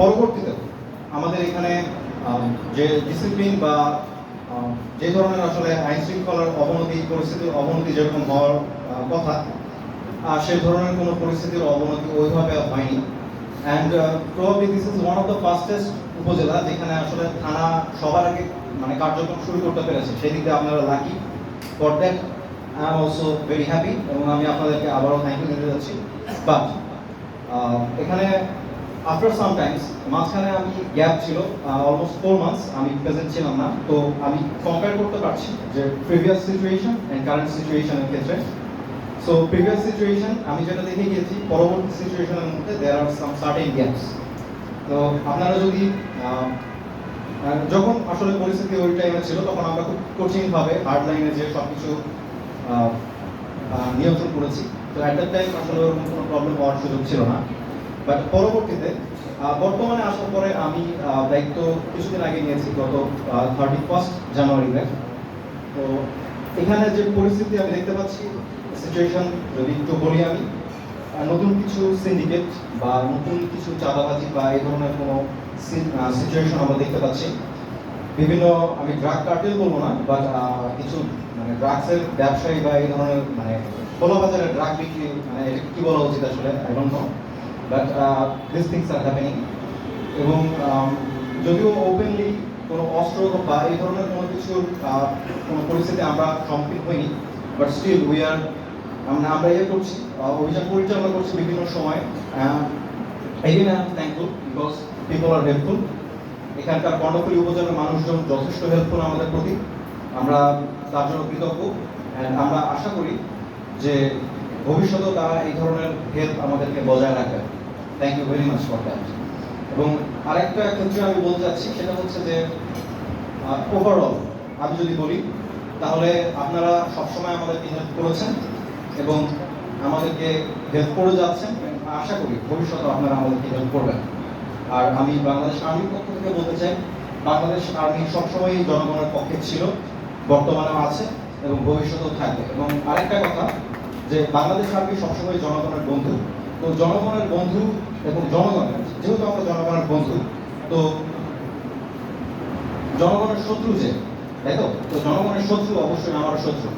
পরবর্তীতে আমাদের এখানে যে ডিসিপ্লিন বা যে ধরনের আসলে আইন শৃঙ্খলার অবনতি পরিস্থিতির অবনতি যেরকম হওয়ার কথা আহ, সেই ধরনের কোনো পরিস্থিতির অবনতি ওইভাবে হয়নি। And probably this is one of the fastest উপজেলা যেখানে আসলে থানা সবার আগে মানে কার্যক্রম শুরু করতে পেরেছে। সেই দিক আপনারা lucky for that I am also very happy এবং আমি আপনাদেরকে আবারও থ্যাংক ইউ দিতে যাচ্ছি। বাট এখানে আফটার সাম টাইমস মাঝখানে আমি গ্যাপ ছিল অলমোস্ট ফোর মান্থস আমি প্রেজেন্ট ছিলাম না। তো আমি কম্পেয়ার করতে পারছি যে প্রিভিয়াস সিচুয়েশন অ্যান্ড কারেন্ট সিচুয়েশনের ক্ষেত্রে। সো প্রিভিয়াস সিচুয়েশন আমি যেটা দেখে গিয়েছি, পরবর্তী সিচুয়েশনের মধ্যে দেয়ার আর সাম সার্টেন গ্যাপস তো আপনারা যদি যখন আসলে পরিস্থিতি ওই টাইমে ছিল, তখন আমরা খুব কঠিনভাবে হার্ড লাইনে যে সব কিছু নিয়ন্ত্রণ করেছি। তো অ্যাট দ্যাট টাইম আসলে ওরকম কোনো প্রবলেম হওয়ার সুযোগ ছিল না। বাট পরবর্তীতে বর্তমানে আসার পরে আমি দায়িত্ব কিছুদিন আগে নিয়েছি গত থার্টি ফার্স্ট জানুয়ারিতে তো এখানে যে পরিস্থিতি আমি দেখতে পাচ্ছি সিচুয়েশন যদি একটু বলি আমি নতুন কিছু সিন্ডিকেট বা নতুন কিছু চাঁদাবাজি বা এই ধরনের কোনো সিচুয়েশন আমরা দেখতে পাচ্ছি। বিভিন্ন, আমি ড্রাগ কার্টেল বলব না বাট কিছু মানে ড্রাগসের ব্যবসায়ী বা এই ধরনের মানে খোলা বাজারে ড্রাগ বিক্রি মানে এটা কি বলা উচিত আসলে? I don't know but this things are happening এবং আম, যদিও ওপেনলি কোনো অস্ত্র বা এই ধরনের কোনো কিছু আহ, কোনো পরিস্থিতি আমরা সম্মুখীন হইনি বাট স্টিল উই আর আমরা আমরা ইয়ে করছি অভিযান পরিচালনা করছি বিভিন্ন সময় again I am thankful because people are helpful এখানকার কর্ণফুলী উপজেলার মানুষজন যথেষ্ট হেল্পফুল আমাদের প্রতি। আমরা তার জন্য কৃতজ্ঞ। আমরা আশা করি যে ভবিষ্যতেও তারা এই ধরনের হেল্প আমাদেরকে বজায় রাখবে। Thank you very much for that এবং আরেকটা ক্ষেত্রে আমি বলতে চাচ্ছি, সেটা হচ্ছে যে ওভারঅল আমি যদি বলি, তাহলে আপনারা সবসময় আমাদেরকে হেল্প করেছেন এবং আমাদেরকে হেল্প করে যাচ্ছেন। আশা করি ভবিষ্যতে আপনারা আমাদেরকে হেল্প করবেন। আর আমি বাংলাদেশ আর্মির পক্ষ থেকে বলতে চাই, বাংলাদেশ আর্মি সবসময় জনগণের পক্ষে ছিল, বর্তমানেও আছে এবং ভবিষ্যতেও থাকবে। এবং আরেকটা কথা যে বাংলাদেশ আর্মি সবসময় জনগণের বন্ধু। তো জনগণের বন্ধু এবং জনগণের যেহেতু আমরা জনগণের বন্ধু, তো জনগণের শত্রু যে, তাই তো? তো জনগণের শত্রু অবশ্যই আমার শত্রু।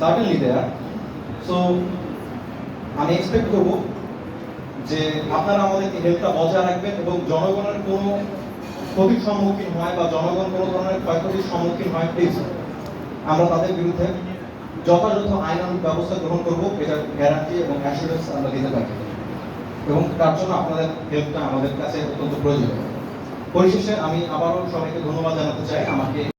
সার্টেনলি দেয়ার সো আমি এক্সপেক্ট করব যে আপনারা আমাদেরকে হেল্পটা বজায় রাখবেন এবং জনগণের কোনো ক্ষতির সম্মুখীন হয় বা জনগণ কোনো ধরনের ক্ষয়ক্ষতির সম্মুখীন হয় প্লিজ আমরা তাদের বিরুদ্ধে যথাযথ আইনানুগ ব্যবস্থা গ্রহণ করব, এটা গ্যারান্টি এবং অ্যাসুরেন্স আমরা দিতে পারি। এবং তার জন্য আপনাদের হেল্পটা আমাদের কাছে অত্যন্ত প্রয়োজন পরিশেষে আমি আবারও সবাইকে ধন্যবাদ জানাতে চাই। আমাকে